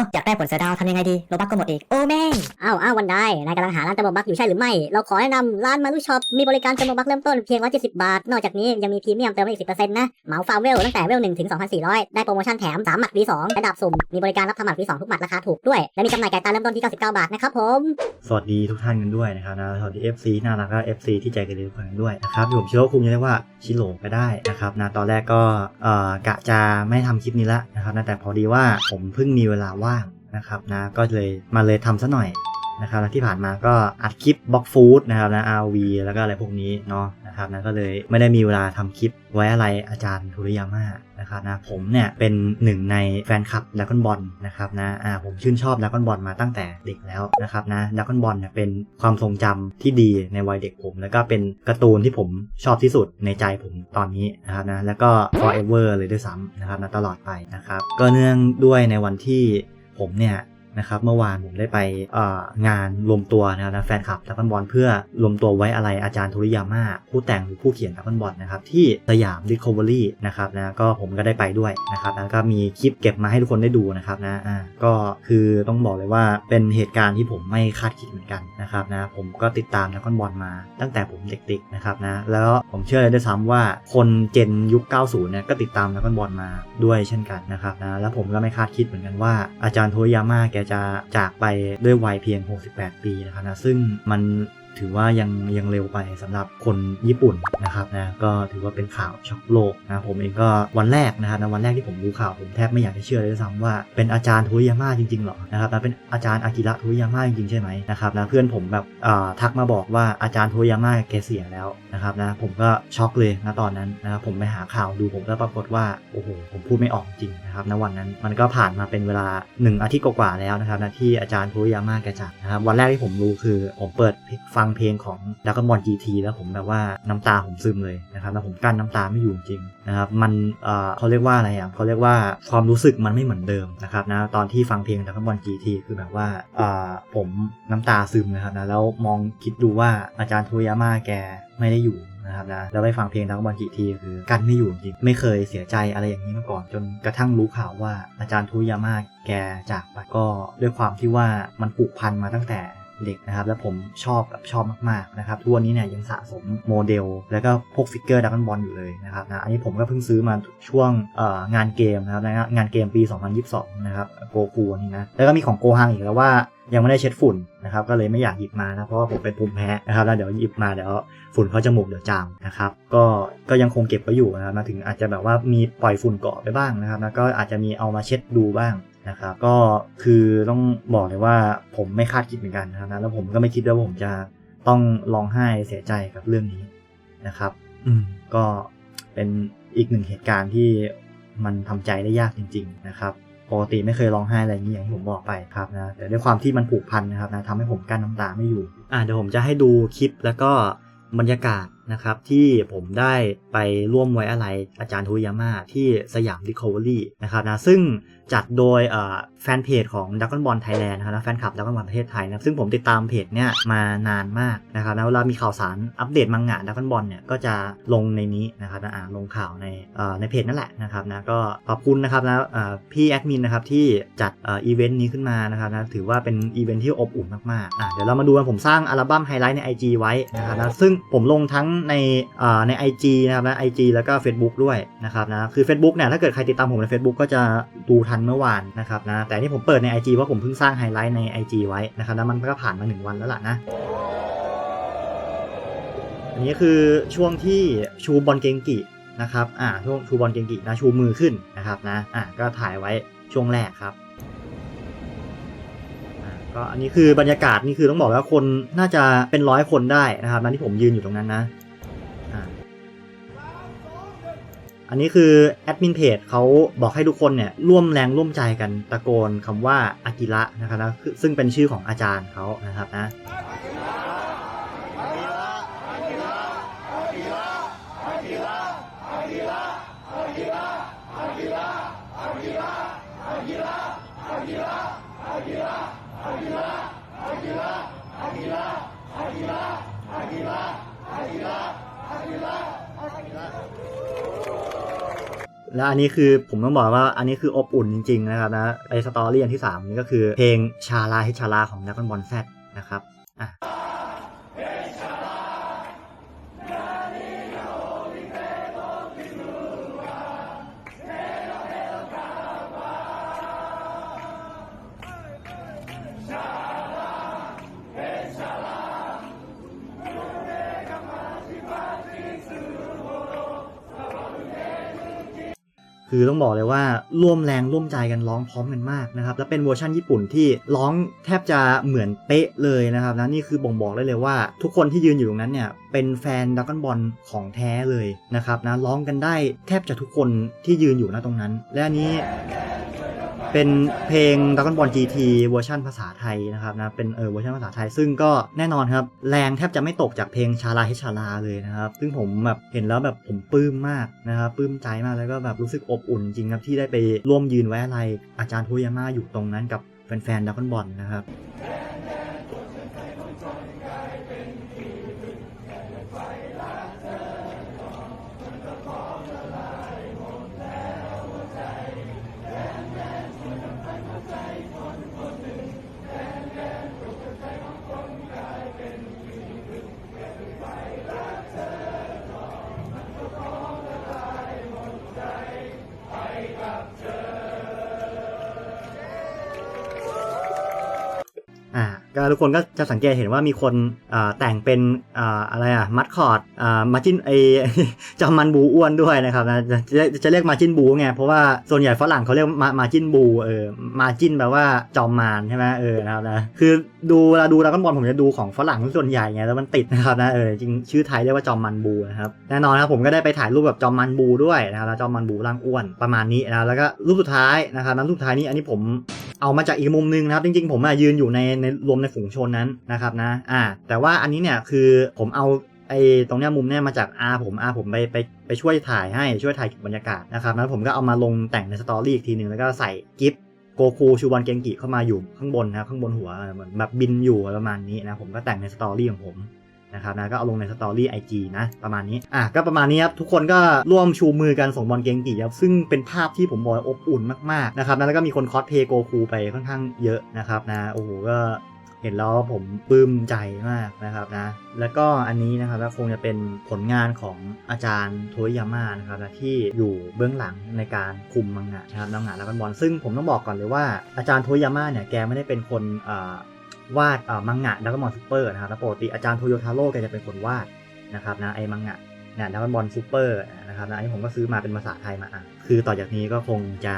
ออยากได้ผลเสือดาวทำยังไงดีโลบักก็หมดอีกโอ้แม่งอ้าวอ้าววันได้นายกำลังหาร้านเติมบักอยู่ใช่หรือไม่ เราขอแนะนำร้านมารุช็อปมีบริการเติมบักเริ่มต้นเพียง170 บาท นอกจากนี้ยังมีพรีเมียมเติมได้อีก10%นะเหมาฟาร์มเวลตั้งแต่เวล1ถึง2,400 ได้โปรโมชั่นแถม3หมัด V2 และดาบสุ่มมีบริการรับทำหมัด V2 ทุกหมัดราคาถูกด้วยและมีจำหน่ายไก่ตาเริ่มต้นที่ 99 บาทนะครับผมสวัสดีทุกท่านกันด้วยนะครับนะสวัสดี FC น่ารักก็ FC ที่ใจกันดีทุกคนกันด้วยนะครับผมเชื่อว่าคุณจะเรียกว่าชิโร่ก็ได้นะครับนะตอนแรกก็เอ่อกะจะไม่ทำคลิปนี้ละนะครับนะแต่พอดีว่าผมเพิ่งมีเวลาว่างนะครับนะก็เลยมาเลยทำซะหน่อย นะครับแล้วที่ผ่านมาก็อัดคลิปบล็อกฟู้ดนะครับนะ RV แล้วก็อะไรพวกนี้เนาะนะครับนะก็เลยไม่ได้มีเวลาทำคลิปไว้อะไรอาจารย์ทุริยาม่านะครับนะผมเนี่ยเป็นหนึ่งในแฟนคลับดักอนบอลนะครับนะอ่าผมชื่นชอบดักอนบอลมาตั้งแต่เด็กแล้วนะครับนะดักอนบอลเนี่ยเป็นความทรงจำที่ดีในวัยเด็กผม แล้วก็เป็นการ์ตูนที่ผมชอบที่สุดในใจผมตอนนี้นะครับนะแล้วก็ forever เลยด้วยซ้ำนะครับนะตลอดไปนะครับก็เนื่องด้วยในวันที่ผมเนี่ย นะครับเมื่อวานผมได้ไปงานรวมตัวนะครับแฟนคลับดักบอลเพื่อรวมตัวไว้อะไรอาจารย์ทุริยาม่าผู้แต่งหรือผู้เขียนดักบอลนะครับที่สยามดิสคัฟเวอรี่นะครับนะก็ผมก็ได้ไปด้วยนะครับแล้วก็มีคลิปเก็บมาให้ทุกคนได้ดูนะครับนะอ่าก็คือต้องบอกเลยว่าเป็นเหตุการณ์ที่ผมไม่คาดคิดเหมือนกันนะครับนะผมก็ติดตามดักบอลมาตั้งแต่ผมเด็กๆนะครับนะแล้วผมเชื่อเลยด้วยซ้ำว่าคนเจนยุค 90เนี่ยก็ติดตามดักบอลมาด้วยเช่นกันนะครับนะแล้วผมก็ไม่คาดคิดเหมือนกันว่าอาจารย์โทริยาม่าแกจะจากไปด้วยวัยเพียง 68 ปีนะครับนะซึ่งมัน ถือว่ายังยังเร็วไปสำหรับคนญี่ปุ่นนะครับนะก็ถือว่าเป็นข่าวช็อกโลกนะผมเองก็วันแรกนะครับนะวันแรกที่ผมรู้ข่าวผมแทบไม่อยากจะเชื่อเลยซ้ำว่าเป็นอาจารย์โทริยาม่าจริงๆหรอนะครับนะเป็นอาจารย์อากิระโทริยาม่าจริงๆใช่ไหมนะครับนะเพื่อนผมแบบอ่าทักมาบอกว่าอาจารย์โทริยาม่าแกเสียแล้วนะครับนะผมก็ช็อกเลยนะตอนนั้นนะครับผมไปหาข่าวดูผมก็ปรากฏว่าโอ้โหผมพูดไม่ออกจริงนะครับณวันนั้นมันก็ผ่านมาเป็นเวลา 1 อาทิตย์กว่าแล้วนะครับนะที่อาจารย์โทริยาม่าแกจากนะครับวันแรกที่ผมรู้คือผมเปิดฟังังเพลงของดากอนบอล GT แล้วผมแบบว่าน้ำตาผมซึมเลยนะครับแล้วผมกั้นน้ำตาไม่อยู่จริงนะครับมันเอ่อเขาเรียกว่าอะไรอะเขาเรียกว่าความรู้สึกมันไม่เหมือนเดิมนะครับนะตอนที่ฟังเพลงดากอนบอล GT คือแบบว่าเอ่อผมน้ำตาซึมนะครับนะแล้วมองคิดดูว่าอาจารย์ทุยาม่าแกไม่ได้อยู่นะครับนะแล้วไปฟังเพลงดากอนบอล GT คือกั้นไม่อยู่จริงไม่เคยเสียใจอะไรอย่างนี้มาก่อน จนกระทั่งรู้ข่าวว่าอาจารย์ทุยาม่าแกจากไปก็ด้วยความที่ว่ามันผูกพันมาตั้งแต่ เด็กนะครับ แล้วผมชอบแบบชอบมากๆนะครับทุกวันนี้เนี่ยยังสะสมโมเดล แล้วก็พวกฟิกเกอร์ดักบอลอยู่เลยนะครับนะอันนี้ผมก็เพิ่งซื้อมาช่วงงานเกมนะครับนะงานเกมปี 2022 นะครับโกคูนี่นะแล้วก็มีของโกฮังอีกแล้วว่ายังไม่ได้เช็ดฝุ่นนะครับก็เลยไม่อยากหยิบมานะเพราะว่าผมเป็นภูมิแพ้นะครับแล้วเดี๋ยวหยิบมาเดี๋ยวฝุ่นเขาจมูกเดี๋ยวจามนะครับก็ก็ยังคงเก็บไว้อยู่นะครับนะถึงอาจจะแบบว่ามีปล่อยฝุ่นเกาะไปบ้างนะครับแล้วก็อาจจะมีเอามาเช็ดดูบ้าง นะครับก็คือต้องบอกเลยว่าผมไม่คาดคิดเหมือนกันนะครับนะแล้วผมก็ไม่คิดว่าผมจะต้องร้องไห้เสียใจกับเรื่องนี้นะครับ อืมก็เป็นอีกหนึ่งเหตุการณ์ที่มันทำใจได้ยากจริง ๆ นะครับปกติไม่เคยร้องไห้อะไรอย่างนี้อย่างที่ผมบอกไปครับนะแต่ด้วยความที่มันผูกพันนะครับนะทำให้ผมกั้นน้ำตาไม่อยู่ อ่าเดี๋ยวผมจะให้ดูคลิปแล้วก็บรรยากาศ นะครับที่ผมได้ไปร่วมไว้อะไรอาจารย์ทุยาม่าที่สยามดิคอเวอรี่นะครับนะซึ่งจัดโดยแฟนเพจของดักกอนบอลไทยแลนด์นะครับแฟนคลับดักกอนบอลประเทศไทยนะซึ่งผมติดตามเพจเนี่ยมานานมากนะครับนะเวลามีข่าวสารอัปเดตมังงะดักกอนบอลเนี่ยก็จะลงในนี้นะครับนะอ่าลงข่าวในในเพจนั่นแหละนะครับนะก็ขอบคุณนะครับนะพี่แอดมินนะครับที่จัดอีเวนต์นี้ขึ้นมานะครับนะถือว่าเป็นอีเวนต์ที่อบอุ่นมากๆอะเดี๋ยวเรามาดูกันผมสร้างอัลบั้มไฮไลท์ใน IG ไว้นะครับนะซึ่งผมลงทั้งในเอ่อใน IG นะครับนะ IG แล้วก็ Facebook ด้วยนะครับนะคือ Facebook เนี่ยถ้าเกิดใครติดตามผมใน Facebook ก็จะดูทันเมื่อวานนะครับนะแต่นี่ผมเปิดใน IG เพราะผมเพิ่งสร้างไฮไลท์ใน IG ไว้นะครับแล้วมันก็ผ่านมา 1 วันแล้วล่ะนะอันนี้คือช่วงที่ชูบอลเกงกินะครับอ่าช่วงชูบอลเกงกินะชูมือขึ้นนะครับนะอ่าก็ถ่ายไว้ช่วงแรกครับอ่าก็อันนี้คือบรรยากาศนี่คือต้องบอกว่าคนน่าจะเป็นร้อยคนได้นะครับนั่นที่ผมยืนอยู่ตรงนั้นนะ อันนี้คือแอดมินเพจเขาบอกให้ทุกคนเนี่ยร่วมแรงร่วมใจกันตะโกนคำว่าอากิระนะครับนะซึ่งเป็นชื่อของอาจารย์เขานะครับนะ แล้วอันนี้คือผมต้องบอกว่าอันนี้คืออบอุ่นจริง ๆ นะครับนะไอสตอรี่อันที่3นี้ก็คือเพลงชาลาฮิชาลาของนักบอลแซดนะครับอะ คือต้องบอกเลยว่าร่วมแรงร่วมใจกันร้องพร้อมกันมากนะครับและเป็นเวอร์ชันญี่ปุ่นที่ร้องแทบจะเหมือนเป๊ะเลยนะครับนะนี่คือบ่งบอกได้เลยว่า ทุกคนที่ยืนอยู่ตรงนั้นเนี่ยเป็นแฟนดักกันบอลของแท้เลยนะครับนะร้องกันได้แทบจะทุกคนที่ยืนอยู่ณตรงนั้น และอันนี้ เป็นเพลง Dragon Ball GT เวอร์ชันภาษาไทยนะครับนะเป็นเออเวอร์ชันภาษาไทย ซึ่งก็แน่นอนครับแรงแทบจะไม่ตกจากเพลงชาลาฮิชาลาเลยนะครับ ซึ่งผมแบบเห็นแล้วแบบผมปลื้มมากนะครับปลื้มใจมากแล้วก็แบบรู้สึกอบอุ่นจริงครับที่ได้ไปร่วมยืนไว้อะไรอาจารย์โทยาม่าอยู่ตรงนั้นกับแฟนๆดัก o n บอลนะครับ อ่าก็ทุกคนก็จะสังเกตเห็นว่ามีคนแต่งเป็นอ่าอะไรอะมัดคอร์ดมาจินไอจอมันบูอ้วนด้วยนะครับนะจะจะจะเรียกมาจินบูไงเพราะว่าส่วนใหญ่ฝรั่งเขาเรียกมามาจินบูเออมาจินแปลว่าจอมมารใช่ไหมเออนะครับนะคือดูเวลาดูดราก้อนบอลผมจะดูของฝรั่งส่วนใหญ่ไงแล้วมันติดนะครับนะเออจริงชื่อไทยเรียกว่าจอมมันบูนะครับแน่นอนนะครับผมก็ได้ไปถ่ายรูปแบบจอมมันบูด้วยนะครับแล้วจอมมันบูร่างอ้วนประมาณนี้นะแล้วก็รูปสุดท้ายนะครับนั้นรูปสุดท้ายนี้อันนี้ผม เอามาจากอีกมุมนึงนะครับ จริงๆ ผมอะยืนอยู่ในในรวมในฝูงชนนั้นนะครับนะอ่าแต่ว่าอันนี้เนี่ยคือผมเอาไอ้ตรงเนี้ยมุมเนี้ยมาจากอาผมอาผมไปไปไปช่วยถ่ายให้ช่วยถ่ายเก็บบรรยากาศนะครับแล้วผมก็เอามาลงแต่งในสตอรี่อีกทีหนึ่งแล้วก็ใส่กิฟโกคูชูบอลเกงกิเข้ามาอยู่ข้างบนนะข้างบนหัวเหมือนแบบบินอยู่ประมาณนี้นะผมก็แต่งในสตอรี่ของผม นะครับนะก็เอาลงในสตอรี่ไอจีนะประมาณนี้อะก็ประมาณนี้ครับทุกคนก็ร่วมชูมือกันส่งบอลเกงกีครับซึ่งเป็นภาพที่ผมบอกอบอุ่นมากๆนะครับนะแล้วก็มีคนคอสเพย์โกคูไปค่อนข้างเยอะนะครับนะโอ้โหก็เห็นแล้วผมปลื้มใจมากนะครับนะ แล้วก็อันนี้นะครับก็คงจะเป็นผลงานของอาจารย์โทยาม่านะครับนะที่อยู่เบื้องหลังในการคุมมังงะนะครับมังงะแล้วก็บอลซึ่งผมต้องบอกก่อนเลยว่าอาจารย์โทยาม่าเนี่ยแกไม่ได้เป็นคนอ่า วาดมังงะดักบอลซูเปอร์นะครับแล้วปกติอาจารย์โทโยทาโร่แกจะเป็นคนวาดนะครับนะไอ้มังงะเนี่ยดักบอลซูเปอร์นะครับนะอันนี้ผมก็ซื้อมาเป็นภาษาไทยมาอ่านคือต่อจากนี้ก็คงจะ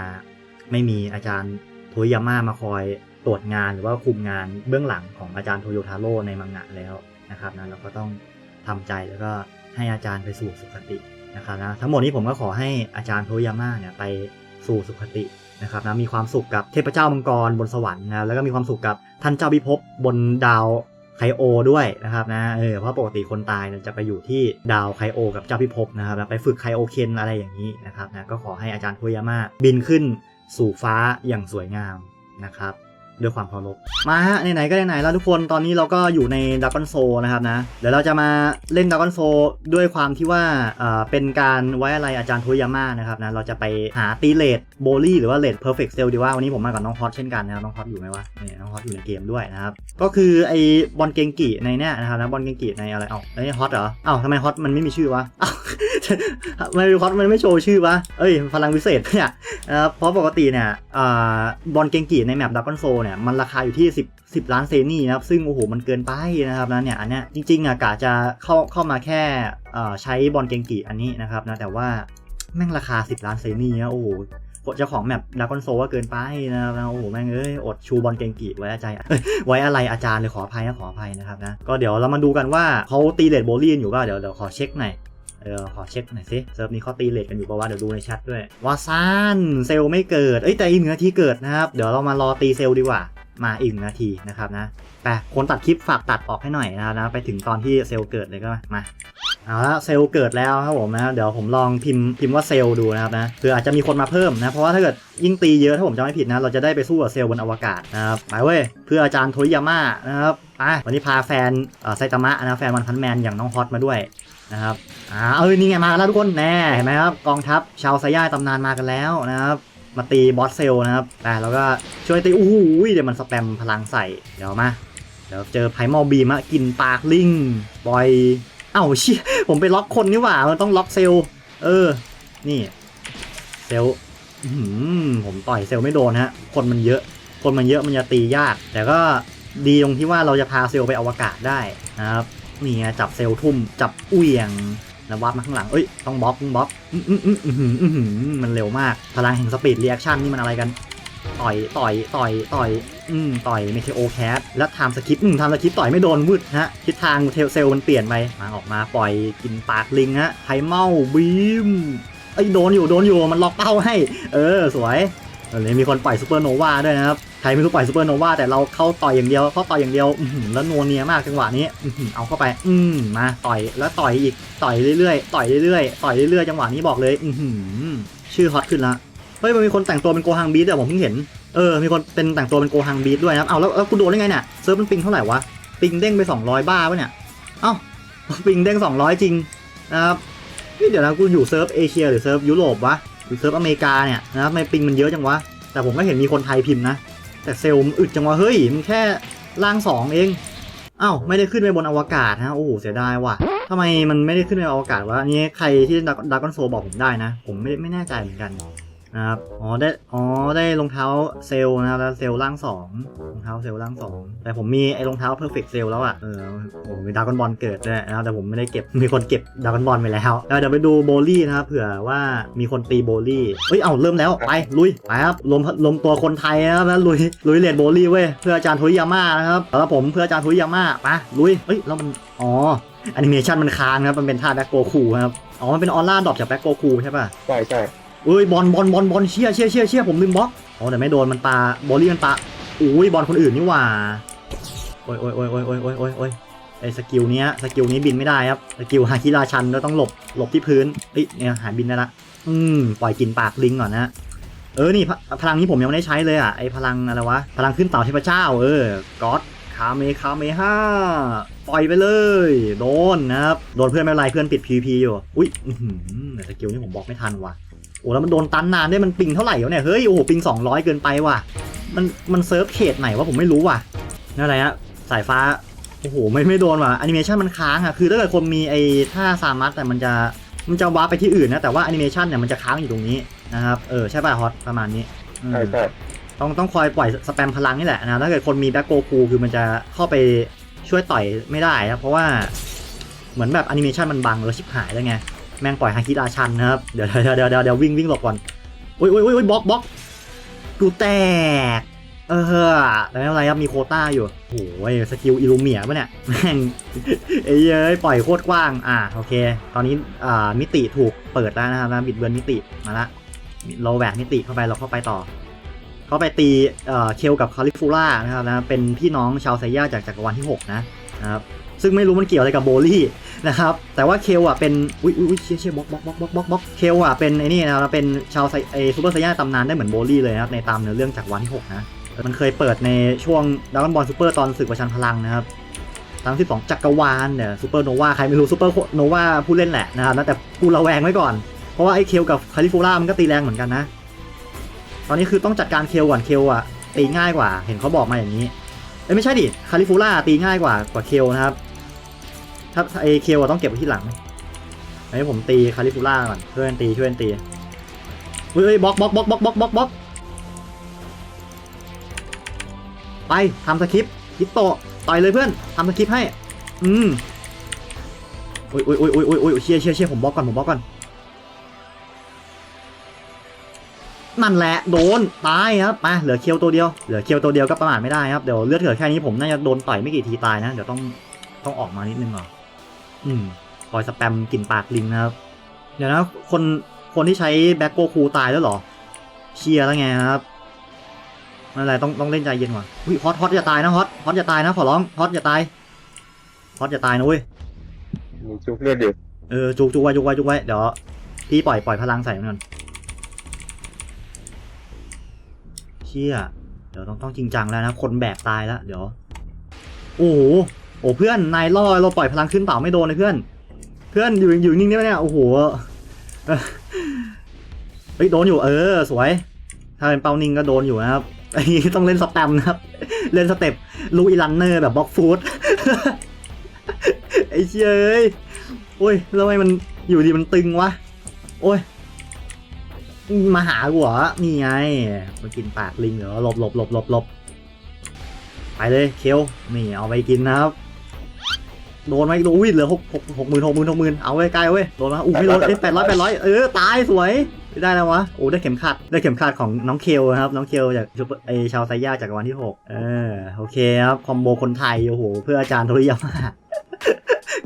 ไม่มีอาจารย์โทยาม่ามาคอยตรวจงานหรือว่าคุมงานเบื้องหลังของอาจารย์โทโยทาโร่ในมังงะแล้วนะครับนะเราก็ต้องทำใจแล้วก็ให้อาจารย์ไปสู่สุคตินะครับนะทั้งหมดนี้ผมก็ขอให้อาจารย์โทยาม่าเนี่ยไปสู่สุคติ นะครับนะมีความสุขกับเทพเจ้ามังกรบนสวรรค์นะแล้วก็มีความสุขกับท่านเจ้าพิภพบนดาวไคโอด้วยนะครับนะเออเพราะปกติคนตายเนี่ยจะไปอยู่ที่ดาวไคโอ กับเจ้าพิภพนะครับไปฝึกไคโอเคนอะไรอย่างนี้นะครับนะก็ขอให้อาจารย์โทยาม่าบินขึ้นสู่ฟ้าอย่างสวยงามนะครับ ด้วยความเคารพมาฮะไหนๆก็ไหนๆแล้วทุกคนตอนนี้เราก็อยู่ในดักกอนโซนะครับนะเดี๋ยวเราจะมาเล่นดักกอนโซด้วยความที่ว่าเป็นการไว้อะไรอาจารย์โทยาม่านะครับนะเราจะไปหาตีเลดโบลี่หรือว่าเลดเพอร์เฟกต์เซลดีว่าวันนี้ผมมากับน้องฮอตเช่นกันนะครับน้องฮอตอยู่ไหมวะนี่น้องฮอตอยู่ในเกมด้วยนะครับก็คือไอ้บอลเกงกิในเนี้ยนะครับนะบอลเกงกิในอะไรเอ้าไอ้ฮอตเหรอเอ้าทำไมฮอตมันไม่มีชื่อวะเอ้าทำไมฮอตมันไม่โชว์ชื่อวะเอ้ยพลังวิเศษเนี่ยเพราะปกติเนี่ยบอลเกงกีในแมปดักกอนโซเนี่ยมันราคาอยู่ที่ 10 10 ล้านเซนี่นะครับซึ่งโอ้โหมันเกินไปนะครับนะเนี่ยอันเนี้ยจริงๆอะกะจะเข้าเข้ามาแค่ใช้บอลเกงกีอันนี้นะครับนะแต่ว่าแม่งราคา 10 ล้านเซนี่นะโอ้โหเจ้าของแมปดักกอนโซก็เกินไปนะครับโอ้โหแม่งเอ้ยอดชูบอลเกงกีไว้อาจารย์ไว้อะไรอาจารย์เลยขออภัยนะขออภัยนะครับนะก็เดี๋ยวเรามาดูกันว่าเขาตีเลดโบลี่อยู่ก็เดี๋ยวเดี๋ยวขอเช็คหน่อย เออขอเช็คหน่อยสิเซิร์ฟนี้เขาตีเลทกันอยู่ปะวะเดี๋ยวดูในแชทด้วยวาซานเซลไม่เกิดเอ้ยแต่อีกหนึ่งนาทีเกิดนะครับ เดี๋ยวเรามารอตีเซลดีกว่ามาอีกหนึ่งนาทีนะครับนะไปคนตัดคลิปฝากตัดออกให้หน่อยนะครับนะไปถึงตอนที่เซลเกิดเลยก็มาเอาละเซลเกิดแล้วครับผมนะเดี๋ยวผมลองพิมพ์พิมพ์ว่าเซลดูนะครับนะคืออาจจะมีคนมาเพิ่มนะเพราะว่าถ้าเกิดยิ่งตีเยอะถ้าผมจำไม่ผิดนะเราจะได้ไปสู้กับเซลบนอวกาศนะครับไปเว้ยเพื่ออาจารย์โทริยาม่านะครับไปวันนี้พาแฟนไซตามะนะแฟนวันพันแมนอย่างน้องฮอตมาด้วย นะครับอ่าเออนี่ไงมาแล้วทุกคนแน่เห็นไหมครับกองทัพชาวไซย่าตำนานมากันแล้วนะครับมาตีบอสเซลนะครับแต่เราก็ช่วยตีอู้หูยเดี๋ยวมันสแปมพลังใส่เดี๋ยวมาเดี๋ยวเจอไพมอลบีมะกินปากลิงบอยเอ้าเชี่ยผมไปล็อกคนนี่หว่ามันต้องล็อกเซลเออ นี่ เซลผมต่อยเซลไม่โดนฮะ คนมันเยอะ คนมันเยอะมันจะตียาก แต่ก็ดีตรงที่ว่าเราจะพาเซลไปอวกาศได้นะครับ นี่ไงจับเซลทุ่มจับเอุ้ยงแล้ววับมาข้างหลัง เอ้ย ต้องบล็อกบล็อกมันเร็วมาก พลังแห่งสปีดเรีแอคชั่นนี่มันอะไรกัน ต่อย ต่อย ต่อย ต่อย อืม ต่อยเมเทโอแคสแล้วไทม์สคริปต์อืมไทม์สคริปต์ต่อยไม่โดนวืดฮะ ทิศทางเทลเซลมันเปลี่ยนไปมาออกมาปล่อยกินปากลิงฮะไฮเมาบีมไอ้โดนอยู่ โดนอยู่ มันล็อกเป้าให้ เออ สวย เออเลยมีคนปล่อยซูเปอร์โนวาด้วยนะครับ ใครไม่รู้ปล่อยซูเปอร์โนวาแต่เราเข้าต่อยอย่างเดียวเข้าต่อยอย่างเดียวแล้วนัวเนียมากจังหวะนี้อเอาเข้าไป อืมาต่อยแล้วต่อยอีกต่อยเรื่อยๆต่อยเรื่อยๆต่อยเรื่อยๆจังหวะนี้บอกเลย อืชื่อฮอตขึ้นละเฮ้ยมันมีคนแต่งตัวเป็นโกฮังบีทแต่ผมเพิ่งเห็นเออมีคนเป็นแต่งตัวเป็นโกฮังบีทด้วยนะครับเอาแล้วแล้วกูโดนได้ไงเนี่ยเซิร์ฟมันปิงเท่าไหร่วะปิงเด้งไป 200 บ้าปะเนี่ยเอ้าปิงเด้ง200 จริงนะครับเดี๋ยวนะกูอยู่เซิร์ฟเอเชียหรือเซิร์ฟยุโรปวะ หรือเซิร์ฟอเมริกาเนี่ยนะครับไม่ปิงมันเยอะจังวะ แต่ผมก็เห็นมีคนไทยพิมพ์นะ แต่เซลล์มันอึดจังวะเฮ้ยมันแค่ล่างสองเองเอ้าไม่ได้ขึ้นไปบนอวกาศนะโอ้โหเสียดายว่ะทำไมมันไม่ได้ขึ้นไปอวกาศวะอันนี้ใครที่ดากอนโซบอกผมได้นะ ผมไม่ไม่แน่ใจเหมือนกัน นะครับ อ๋อได้ อ๋อได้รองเท้าเซลล์นะครับแล้วเซลล์ล่างสองรองเท้าเซลล์ล่างสองแต่ผมมีไอ้รองเท้าเพอร์เฟกต์เซลล์แล้วอะ เออโอ้มีดากอนบอลเกิดด้วยนะครับแต่ผมไม่ได้เก็บ มีคนเก็บดากอนบอลไปแล้วแล้วเดี๋ยวไปดูโบลี่นะครับเผื่อว่ามีคนตีโบลี่ เฮ้ย เอ้าเริ่มแล้ว ไป ลุย ไปครับรวมรวมตัวคนไทยนะครับแล้วลุย ลุยเรียนโบลี่เว้ย เพื่ออาจารย์ทุยยาม่านะครับ แล้วผมเพื่ออาจารย์ทุยยาม่าไปลุย เฮ้ยแล้วมัน อ๋อแอนิเมชันมันค้างครับ มันเป็นท่าแบ็คโกคูครับ อ๋อ มันเป็นออร่าดรอปจากแบ็คโกคูใช่ป่ะ ใช่ใช่ เอ้ยบอลบอลบอลบอลเชี่ยเชี่ยเชี่ยเชี่ยผมลืมบล็อกอ๋อแต่ไม่โดนมันปาบอลลี่มันปาอุ้ยบอลคนอื่นนี่หว่าโอ้ยโอ้ยโอ้ยโอ้ยโอ้ยโอ้ยโอ้ยโอ้ยไอ้สกิลเนี้ยสกิลนี้บินไม่ได้ครับสกิลฮาคิราชันเราต้องหลบหลบที่พื้นเอ้ยเนี่ยหายบินได้ละอืมปล่อยกินปากลิงก่อนนะเออนี่พลังนี้ผมยังไม่ได้ใช้เลยอะไอ้พลังอะไรวะพลังขึ้นเต่าเทพเจ้า เออก็อดคาเมคาเมฮ่าปล่อยไปเลย โดนนะครับ โดนเพื่อนไม่ไรเพื่อนปิด PVP อยู่ อุ้ยแต่สกิลนี้ผมบอกไม่ทันว่ะ โอ้แล้วมันโดนตันนานด้วยมันปิงเท่าไหร่วะเนี่ยเฮ้ยโอ้โหปิง200 เกินไปว่ะ มันมันเซิร์ฟเขตไหนวะผมไม่รู้ว่ะนั่นอะไรฮะสายฟ้าโอ้โหไม่ไม่โดนว่ะแอนิเมชันมันค้างอะคือถ้าเกิดคนมีไอ้ท่าซามัสแต่มันจะมันจะวาร์ปไปที่อื่นนะแต่ว่าแอนิเมชันเนี่ยมันจะค้างอยู่ตรงนี้นะครับเออใช่ป่ะฮอตประมาณนี้อืมใช่ใช่ต้องต้องคอยปล่อยสแปมพลังนี่แหละนะถ้าเกิดคนมีแบ็คโกคูคือมันจะเข้าไปช่วยต่อยไม่ได้นะเพราะว่าเหมือนแบบแอนิเมชันมันบังแล้วชิบหายแล้วไง แม่งปล่อยฮาคิราชันนะครับ เดี๋ยวเดี๋ยวเดี๋ยวเดี๋ยววิ่งวิ่งหลบก่อนอุ้ยอุ้ยอุ้ยอุ้ยบล็อกบล็อกกูแตก เออแต่ไม่เป็นไรครับมีโคต้าอยู่โอ้ยสกิลอิลูเมียปะเนี่ยแม่งเอ้ยเอ้ยปล่อยโคตรกว้างอะโอเค ตอนนี้อ่ามิติถูกเปิดแล้วนะครับนะบิดเบือนมิติมาละเราแหวกมิติเข้าไปเราเข้าไปต่อ เข้าไปตีเอ่อเคลกับคาลิฟูล่านะครับนะเป็นพี่น้องชาวไซย่าจากจักรวาลที่ 6 นะนะครับ ซึ่งไม่รู้มันเกี่ยวอะไรกับโบลี่นะครับ แต่ว่าเคลอะเป็น อุ้ยอุ้ยเชี่ยเชี่ยบล็อกบล็อกบล็อกบล็อกบล็อกบล็อกเคลอะเป็นไอ้นี่นะครับเป็นชาวไซไอซูเปอร์ไซย่าตำนานได้เหมือนโบลี่เลยนะครับในตามเนื้อเรื่องจากวันที่6นะ มันเคยเปิดในช่วงด r ก g นบอลซูเปอร์ตอนศึกประชันพลังนะครับตอนที่สองจักรวาลเนี่ยซูเปอร์โนวาใครไม่รู้ซูเปอร์โนวาผู้เล่นแหละนะครับนะแต่กูระแวงไว้ก่อน เพราะว่าไอ้เคลกับคาลิฟูล่ามันก็ตีแรงเหมือนกันนะ ตอนนี้คือต้องจัดการเคลก่อนเคลอะตีง่ายกว่า เห็นเขาบอกมาอย่างนี้เอ้ไม่ใช่ดิคาลิฟูล่าตีง่ายกว่ากว่าเคลนะครับ ถ้าไอเคลอะต้องเก็บไว้ที่หลังอันนี้ผมตีคาลิฟูล่าก่อนช่วยกันตีช่วยกันตีเฮ้ยบล็อกบล็อกบล็อกบล็อกบล็อกบล็อกบล็อกไปทำสคริปต์คิปโตต่อยเลยเพื่อนทำสคริปให้ อืมอุ้ยอุ้ยอุ้ยอุ้ยอุ้ยอุ้ยเชี่ยเชี่ยเชี่ยผมบล็อกก่อนผมบล็อกก่อนนั่นแหละโดนตายครับมาเหลือเคียวตัวเดียวเหลือเคียวตัวเดียวก็ประมาทไม่ได้ครับเดี๋ยวเลือดเหลือแค่นี้ผมน่าจะโดนต่อยไม่กี่ทีตายนะเดี๋ยวต้องต้องออกมานิดนึงก่อน อืมคอยสแปมกลิ่นปากลิงนะครับ เดี๋ยวนะคนคนที่ใช้แบ็คโกคูตายแล้วเหรอ เชียร์แล้วไงครับไม่เป็นไรต้องต้องเล่นใจเย็นก่อนอุ้ยฮอตฮอตอย่าตายนะฮอตฮอตอย่าตายนะขอร้องฮอตอย่าตายฮอตอย่าตายนะเว้ยมีชุบเลือดอยู่เออจุกจุกไว้จุกไว้จุกไว้เดี๋ยวพี่ปล่อยปล่อยพลังใส่มันก่อนเชี่ยเดี๋ยวต้องต้องจริงจังแล้วนะ คนแบกตายแล้วเดี๋ยว โอ้โห โอ้เพื่อนนายล่อเราปล่อยพลังขึ้นเต่าไม่โดนเลยเพื่อน เพื่อนอยู่อยู่นิ่งได้ไหมเนี่ยโอ้โหเออเฮ้ยโดนอยู่เออสวย ถ้าเป็นเป้านิ่งก็โดนอยู่นะครับไอ้นี่ต้องเล่นสแตมนะครับ เล่นสเต็ปลูอีลันเนอร์แบบบล็อกฟูดไอ้เชยโอ้ยแล้วทำไมมันอยู่ดีมันตึงวะโอ้ยมาหาหรอนี่ไงมากินปากลิงเหรอหลบหลบหลบหลบหลบไปเลยเคลนี่เอาไปกินนะครับ โดนไหมโดนวิ่เหลือหกหกหกหมื่นหกหมื่นหกหมื่นเอาไว้ใกล้เว้ยโดนมาอู้ไม่โดนเอ้ยแปดร้อยแปดร้อยเออตายสวยไม่ได้แล้ววะโอ้ได้เข็มขัดได้เข็มขัดของน้องเคลนะครับน้องเคลจากชุดไอชาวไซย่าจากวันที่หกเออโอเคครับคอมโบคนไทยโอ้โหเพื่ออาจารย์โทริยาม่า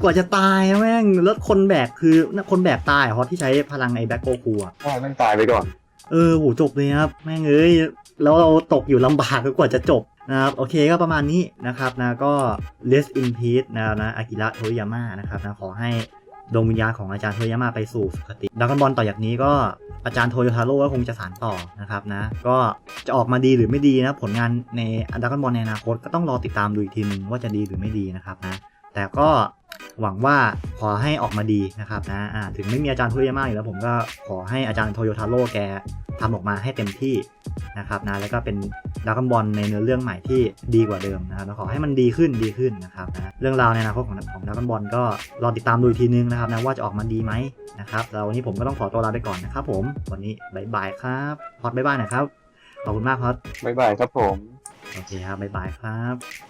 กว่าจะตายอะแม่งแล้วคนแบกคือคนแบกตายอะเพราะที่ใช้พลังไอ้แบ็คโกคูอะพ่อแม่งตายไปก่อนเออโหจบเลยครับ แม่งเอ้ย แล้วเราตกอยู่ลำบากกว่าจะจบนะครับโอเคก็ประมาณนี้นะครับนะก็ rest in peace นะครับนะอากิระโทริยาม่านะครับนะขอให้ดวงวิญญาณของอาจารย์โทริยาม่าไปสู่สุคติดักบอลต่อจากนี้ก็อาจารย์โทโยทาโร่ก็คงจะสานต่อนะครับนะก็จะออกมาดีหรือไม่ดีนะผลงานในดักบอลในอนาคตก็ต้องรอติดตามดูอีกทีนึงว่าจะดีหรือไม่ดีนะครับนะแต่ก็ หวังว่าขอให้ออกมาดีนะครับนะอ่าถึงไม่มีอาจารย์โทโยาม่าอยู่แล้วผมก็ขอให้อาจารย์โทโยทาโร่แกทำออกมาให้เต็มที่นะครับนะแล้วก็เป็นดราก้อนบอลในเนื้อเรื่องใหม่ที่ดีกว่าเดิมนะครับแล้วขอให้มันดีขึ้นดีขึ้นนะครับนะเรื่องราวในอนาคตของของดราก้อนบอลก็รอติดตามดูอีกทีนึงนะครับนะว่าจะออกมาดีไหมนะครับแล้ววันนี้ผมก็ต้องขอตัวลาไปก่อนนะครับผมวันนี้บายบายครับพอดบายบายหนะครับขอบคุณมากพอดบ๊ายบายครับผมโอเคครับบายบายครับ